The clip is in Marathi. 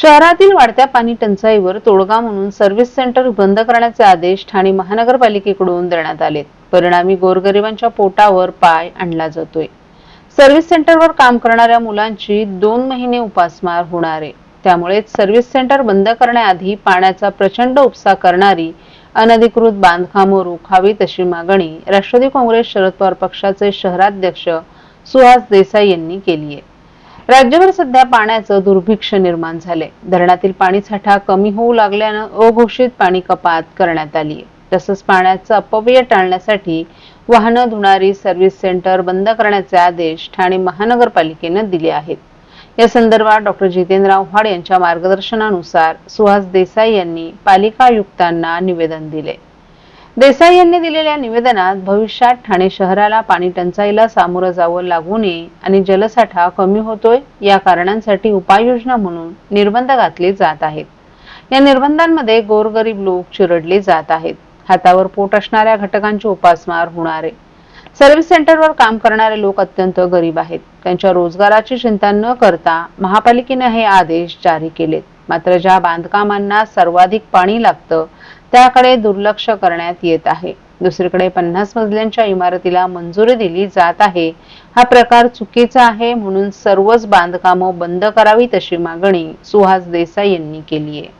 शहरातील वाढत्या पाणी टंचाईवर तोडगा म्हणून सर्व्हिस सेंटर बंद करण्याचे आदेश ठाणे महानगरपालिकेकडून देण्यात आले परिणामी गोरगरिबांच्या पोटावर पाय आणला जातोय. सर्व्हिस सेंटरवर काम करणाऱ्या मुलांची दोन महिने उपासमार होणार आहे. त्यामुळे सर्व्हिस सेंटर बंद करण्याआधी पाण्याचा प्रचंड उपसा करणारी अनधिकृत बांधकामं रोखावीत अशी मागणी राष्ट्रवादी काँग्रेस शरद पवार पक्षाचे शहराध्यक्ष सुहास देसाई यांनी केली आहे. राज्यभर सध्या पाण्याचं दुर्भिक्ष निर्माण झाले धरणातील पाणी साठा कमी होऊ लागल्यानं अघोषित पाणी कपात करण्यात आली आहे तसंच पाण्याचा अपव्यय टाळण्यासाठी वाहनं धुणारी सर्व्हिस सेंटर बंद करण्याचे आदेश ठाणे महानगरपालिकेनं दिले आहेत. या संदर्भात डॉक्टर जितेंद्र आव्हाड यांच्या मार्गदर्शनानुसार सुहास देसाई यांनी पालिका आयुक्तांना निवेदन दिले देसाई यांनी दिलेल्या निवेदनात भविष्यात ठाणे शहराला पाणी टंचाईला सामोरं जावं लागू नये आणि जलसाठा कमी होतोय या कारणांसाठी उपाययोजना म्हणून निर्बंध घातले जात आहेत. या निर्बंधांमध्ये गोरगरीब लोक चिरडले जात आहेत. हातावर पोट असणाऱ्या घटकांची उपासमार होणार आहे. सर्व्हिस सेंटरवर काम करणारे लोक अत्यंत गरीब आहेत. त्यांच्या रोजगाराची चिंता न करता महापालिकेने हे आदेश जारी केलेत. मात्र ज्या बांधकामांना सर्वाधिक पाणी लागतं त्याकडे दुर्लक्ष करण्यात येत आहे. दुसरीकडे पन्नास मजल्यांच्या इमारतीला मंजुरी दिली जात आहे. हा प्रकार चुकीचा आहे म्हणून सर्वच बांधकामं बंद करावीत अशी मागणी सुहास देसाई यांनी केली आहे.